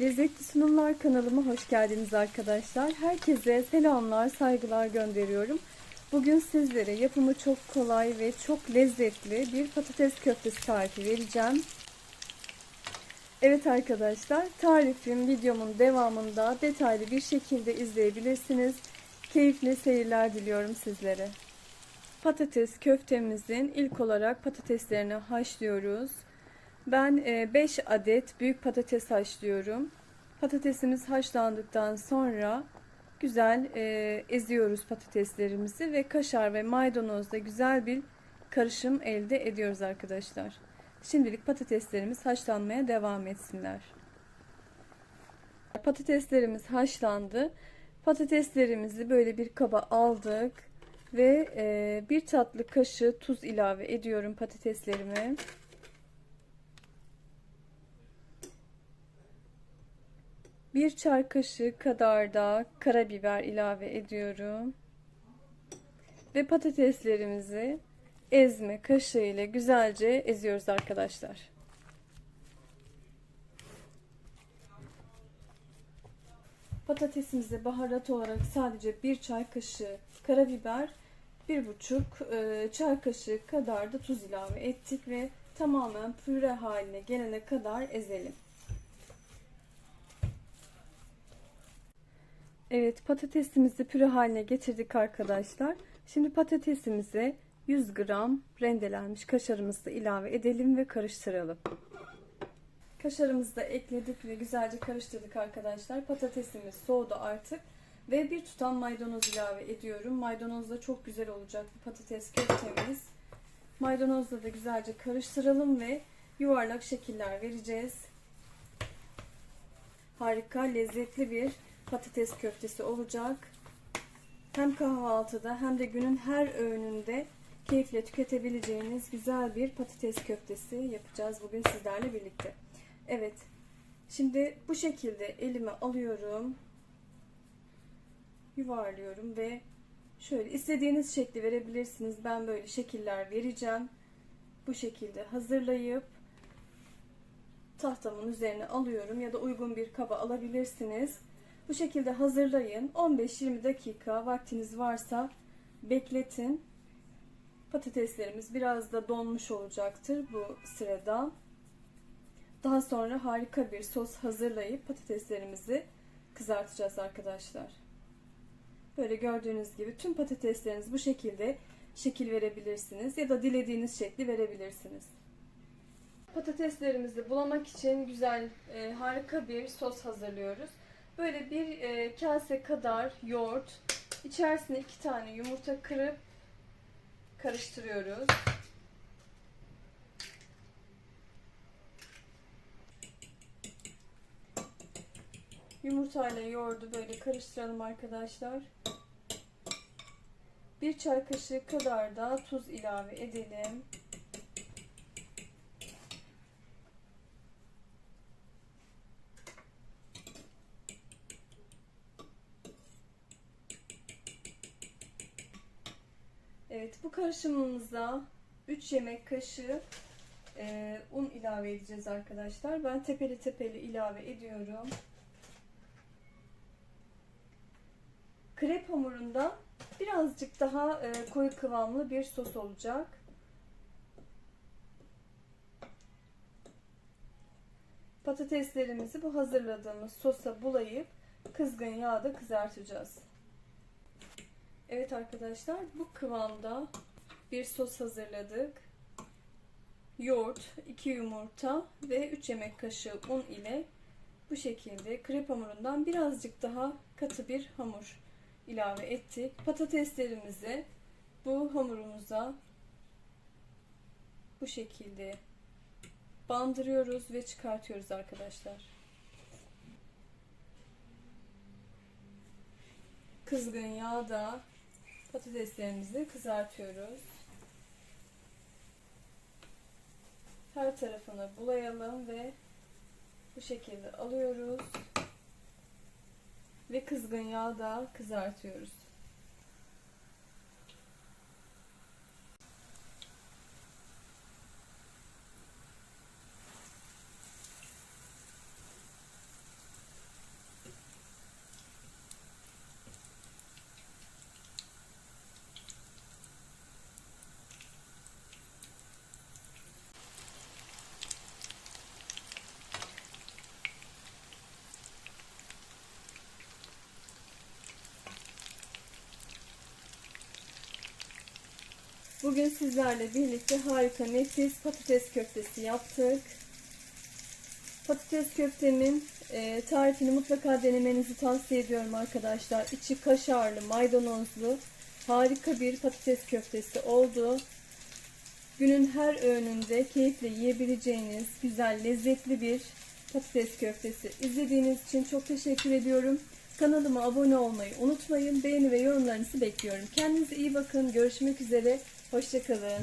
Lezzetli Sunumlar kanalıma hoş geldiniz arkadaşlar. Herkese selamlar, saygılar gönderiyorum. Bugün sizlere yapımı çok kolay ve çok lezzetli bir patates köftesi tarifi vereceğim. Evet arkadaşlar, tarifim videomun devamında detaylı bir şekilde izleyebilirsiniz. Keyifli seyirler diliyorum sizlere. Patates köftemizin ilk olarak patateslerini haşlıyoruz. Ben 5 adet büyük patates haşlıyorum. Patatesimiz haşlandıktan sonra güzel e, eziyoruz patateslerimizi ve kaşar ve maydanozla güzel bir karışım elde ediyoruz arkadaşlar. Şimdilik patateslerimiz haşlanmaya devam etsinler. Patateslerimiz haşlandı. Patateslerimizi böyle bir kaba aldık ve e, bir tatlı kaşığı tuz ilave ediyorum patateslerime. Bir çay kaşığı kadar da karabiber ilave ediyorum. Ve patateslerimizi ezme kaşığı ile güzelce eziyoruz arkadaşlar. Patatesimize baharat olarak sadece bir çay kaşığı karabiber, bir buçuk e, çay kaşığı kadar da tuz ilave ettik ve tamamen püre haline gelene kadar ezelim. Evet patatesimizi püre haline getirdik arkadaşlar. Şimdi patatesimize 100 gram rendelenmiş kaşarımızı da ilave edelim ve karıştıralım. Kaşarımızı da ekledik ve güzelce karıştırdık arkadaşlar. Patatesimiz soğudu artık. Ve bir tutam maydanoz ilave ediyorum. Maydanozla çok güzel olacak bu patates köftemiz. Maydanozla da güzelce karıştıralım ve yuvarlak şekiller vereceğiz. Harika, lezzetli bir patates köftesi olacak. Hem kahvaltıda hem de günün her öğününde keyifle tüketebileceğiniz güzel bir patates köftesi yapacağız bugün sizlerle birlikte. Evet. Şimdi bu şekilde elime alıyorum. Yuvarlıyorum ve şöyle istediğiniz şekli verebilirsiniz. Ben böyle şekiller vereceğim. Bu şekilde hazırlayıp tahtamın üzerine alıyorum ya da uygun bir kaba alabilirsiniz. Bu şekilde hazırlayın. 15-20 dakika vaktiniz varsa bekletin. Patateslerimiz biraz da donmuş olacaktır bu sırada. Daha sonra harika bir sos hazırlayıp patateslerimizi kızartacağız arkadaşlar. Böyle gördüğünüz gibi tüm patatesleriniz bu şekilde şekil verebilirsiniz ya da dilediğiniz şekli verebilirsiniz. Patateslerimizi bulamak için güzel, e, harika bir sos hazırlıyoruz. Böyle bir e, kase kadar yoğurt, içerisine iki tane yumurta kırıp karıştırıyoruz. Yumurtayla yoğurdu böyle karıştıralım arkadaşlar. Bir çay kaşığı kadar da tuz ilave edelim. Evet bu karışımımıza 3 yemek kaşığı e, un ilave edeceğiz arkadaşlar. Ben tepeli tepeli ilave ediyorum. Krep hamurunda birazcık daha e, koyu kıvamlı bir sos olacak. Patateslerimizi bu hazırladığımız sosa bulayıp kızgın yağda kızartacağız. Evet arkadaşlar bu kıvamda bir sos hazırladık. Yoğurt, 2 yumurta ve 3 yemek kaşığı un ile bu şekilde krep hamurundan birazcık daha katı bir hamur ilave ettik. Patateslerimizi bu hamurumuza bu şekilde bandırıyoruz ve çıkartıyoruz arkadaşlar. Kızgın yağda patateslerimizi kızartıyoruz. Her tarafını bulayalım ve bu şekilde alıyoruz ve kızgın yağda kızartıyoruz. Bugün sizlerle birlikte harika nefis patates köftesi yaptık. Patates köftemin e, tarifini mutlaka denemenizi tavsiye ediyorum arkadaşlar. İçi kaşarlı, maydanozlu harika bir patates köftesi oldu. Günün her öğününde keyifle yiyebileceğiniz güzel, lezzetli bir patates köftesi. İzlediğiniz için çok teşekkür ediyorum. Kanalıma abone olmayı unutmayın. Beğeni ve yorumlarınızı bekliyorum. Kendinize iyi bakın. Görüşmek üzere. Hoşçakalın.